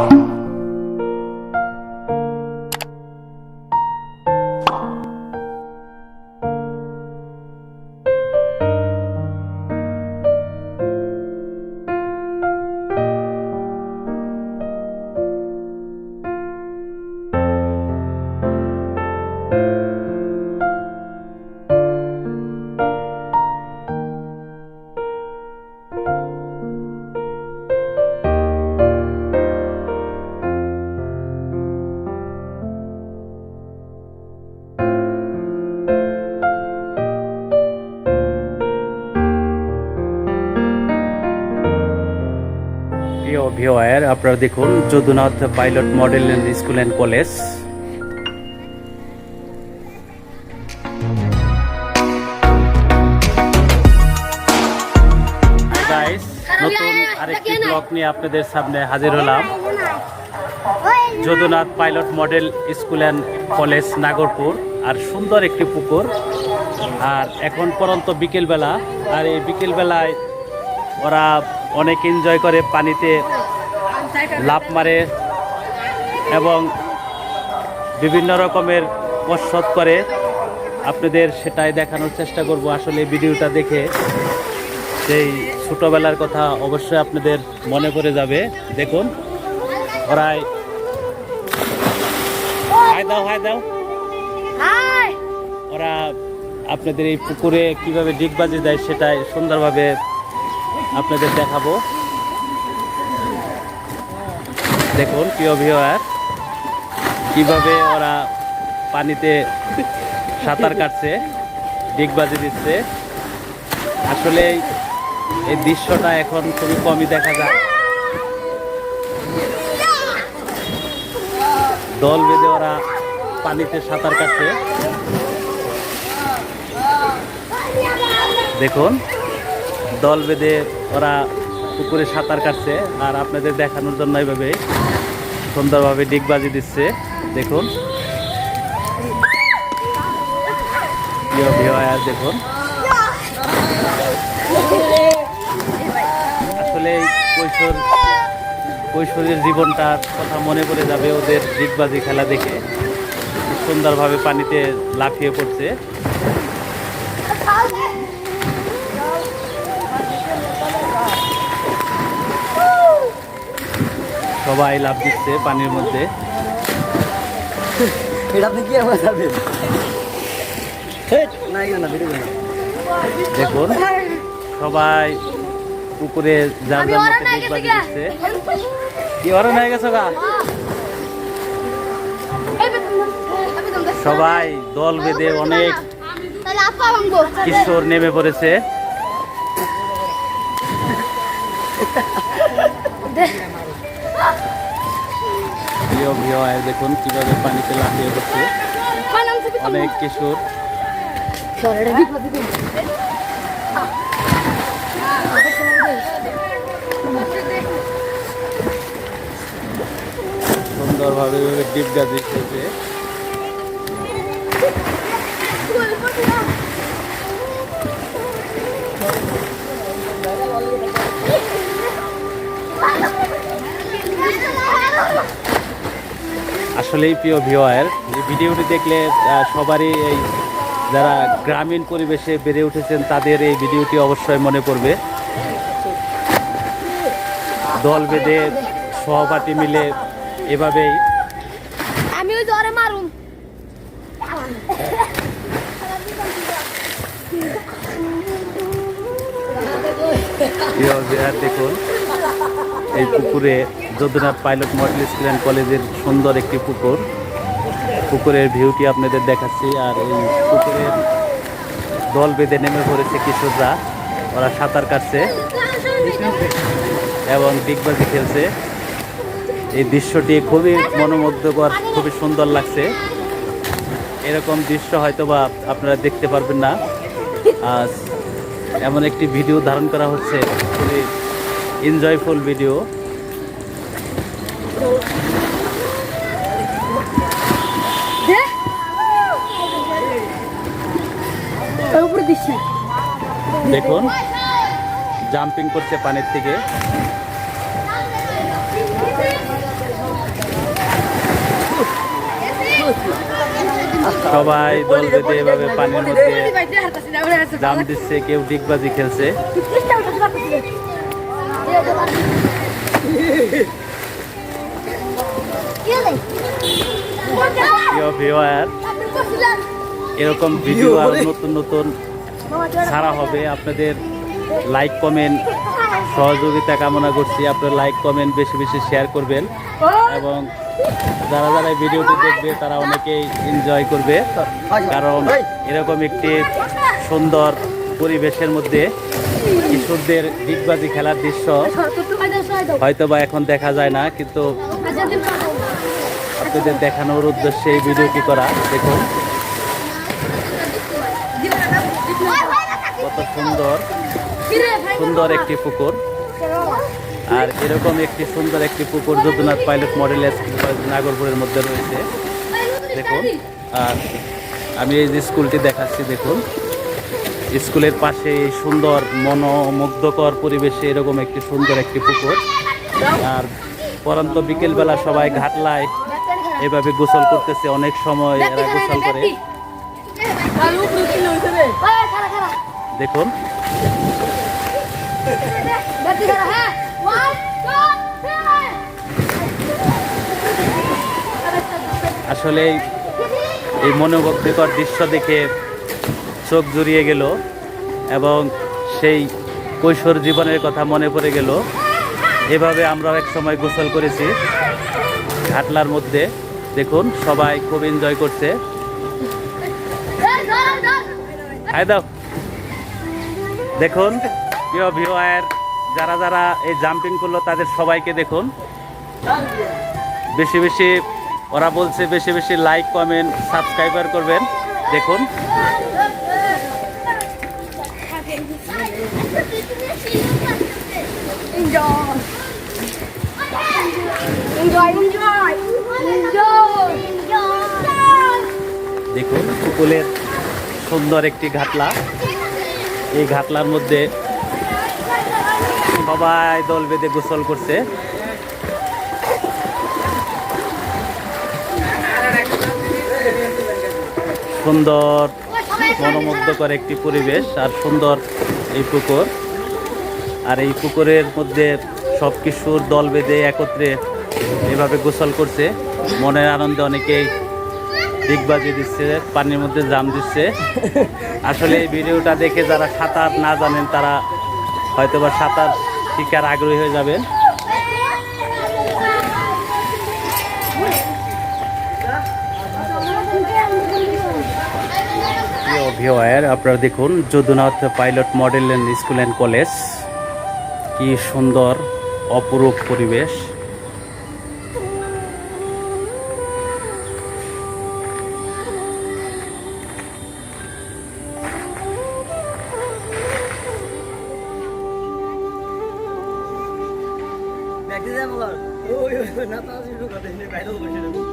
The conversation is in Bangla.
প্রিয় ভিওয়ার, আপনারা দেখুন, Jadunath pilot model school and college নতুন আরেকটি ব্লগ নিয়ে আপনাদের সামনে হাজির হলাম। Jadunath pilot model school and college Nagarpur, আর সুন্দর একটি পুকুর। আর এখন পরন্ত বিকেলবেলা, আর এই বিকেলবেলায় ওরা অনেক এনজয় করে পানিতে লাফ মারে এবং বিভিন্ন রকমের কসরত করে। আপনাদের সেটাই দেখানোর চেষ্টা করব আসলে ভিডিওটা দেখে। সেই ছোটোবেলার কথা অবশ্যই আপনাদের মনে পড়ে যাবে। দেখুন ওরাই। হাই দাও হাই দাও। ওরা আপনাদের এই পুকুরে কীভাবে ডিগবাজি দেয় সেটাই সুন্দরভাবে আপনাদের দেখাবো। দেখুন, প্রিয় ভিওয়ার কীভাবে ওরা পানিতে সাঁতার কাটছে ডিগবাজি দিচ্ছে। আসলে এই দৃশ্যটা এখন খুবই কমই দেখা যায়। দল বেঁধে ওরা পানিতে সাঁতার কাটছে। দেখুন, দল বেঁধে ওরা পুকুরে সাঁতার কাটছে, আর আপনাদের দেখানোর জন্য এইভাবে সুন্দরভাবে ডিগবাজি দিচ্ছে। দেখুন। দেখুন। আসলে কৈশোর, কৈশোরের জীবনটার কথা মনে পড়ে যাবে ওদের ডিগবাজি খেলা দেখে। সুন্দরভাবে পানিতে লাফিয়ে পড়ছে। সবাই লাভ দিচ্ছে পানির মধ্যে। এটা আপনি কি যাবেন দেখুন সবাই পুকুরে যার যার মতো দিচ্ছে। কি ওরা হয়ে গেছো গা? সবাই দল বেঁধে অনেক কিশোর নেমে পড়েছে। প্রিয় আয় দেখুন কীভাবে পানিতে লাফিয়ে পড়ছে অনেক কিশোর। সুন্দরভাবে ডিপ গাছ খেয়েছে আসলেই প্রিয় ভিওয়ার এই ভিডিওটি দেখলে সবারই এই যারা গ্রামীণ পরিবেশে বেড়ে উঠেছেন তাদের এই ভিডিওটি অবশ্যই মনে পড়বে। দল বেঁধে সহপাঠী মিলে এভাবেই আমি ওই জ্বরে ভিউয়ার দেখুন এই পুকুরে Jadunath pilot model school and কলেজের সুন্দর একটি পুকুর। পুকুরের ভিউটি আপনাদের দেখাচ্ছি আর এই পুকুরের দল বেঁধে নেমে পড়েছে কিশোররা। ওরা সাঁতার কাটছে এবং ডিগবাজি খেলছে। এই দৃশ্যটি খুবই মনোমুগ্ধকর, খুবই সুন্দর লাগছে। এরকম দৃশ্য হয়তো বা আপনারা দেখতে পারবেন না। আজ এমন একটি ভিডিও ধারণ করা হচ্ছে, খুবই এনজয়ফুল ভিডিও দেখুন জাম্পিং করছে পানির থেকে। সবাই দল বেঁধে এভাবে পানির মধ্যে জাম দিচ্ছে, কেউ ডিগবাজি খেলছে। এরকম ভিডিও আর নতুন নতুন ছাড়া হবে। আপনাদের লাইক কমেন্ট সহযোগিতা কামনা করছি। আপনার লাইক কমেন্ট বেশি বেশি শেয়ার করবেন। এবং যারা যারা ভিডিওটি দেখবে, তারা অনেকেই এনজয় করবে। কারণ এরকম একটি সুন্দর পরিবেশের মধ্যে কিশোরদের ডিগবাজি খেলার দৃশ্য হয়তো বা এখন দেখা যায় না, কিন্তু আপনাদের দেখানোর উদ্দেশ্যে এই ভিডিওটি করা? দেখুন। কত সুন্দর সুন্দর একটি পুকুর। আর এরকম একটি সুন্দর একটি পুকুর যদুনাথ পাইলট মডেল নাগরপুরের মধ্যে রয়েছে। দেখুন, আর আমি এই যে স্কুলটি দেখাচ্ছি, দেখুন। স্কুলের পাশে সুন্দর, মনোমুগ্ধকর পরিবেশে এরকম একটি সুন্দর একটি পুকুর। আর পরন্ত বিকেলবেলা সবাই ঘাটলায় এভাবে গোসল করতেছে অনেক সময় এরা গোসল করে। দেখুন আসলে এই মনোমুগ্ধকর দৃশ্য দেখে চোখ জুড়িয়ে গেল এবং সেই কৈশোর জীবনের কথা মনে পড়ে গেল। এভাবে আমরা এক সময় গোসল করেছি ঘাটলার মধ্যে। দেখুন, সবাই খুব এনজয় করছে। দেখুন যারা যারা এই জাম্পিং করল, তাদের সবাইকে দেখুন। বেশি বেশি ওরা বলছে, বেশি বেশি লাইক কমেন্ট সাবস্ক্রাইবার করবেন। দেখুন। দেখুন উপকূলের সুন্দর একটি ঘাটলা। এই ঘাটলার মধ্যে সবাই দল বেঁধে গোসল করছে। সুন্দর, মনোমুগ্ধকর একটি পরিবেশ আর সুন্দর এই পুকুর। আর এই পুকুরের মধ্যে সব কিশোর দল বেঁধে একত্রে এভাবে গোসল করছে। মনের আনন্দে অনেকেই দিগবাজি দিচ্ছে, পানির মধ্যে জাম দিচ্ছে। আসলে এই ভিডিওটা দেখে যারা সাঁতার না জানেন, তারা হয়তোবা সাঁতার শিকার আগ্রহী হয়ে যাবেন। আপনারা দেখুন, Jadunath pilot model school and college. কি সুন্দর, অপরূপ পরিবেশ। দেখতে যাব ওই না তো শুরু করে বাইরে বসে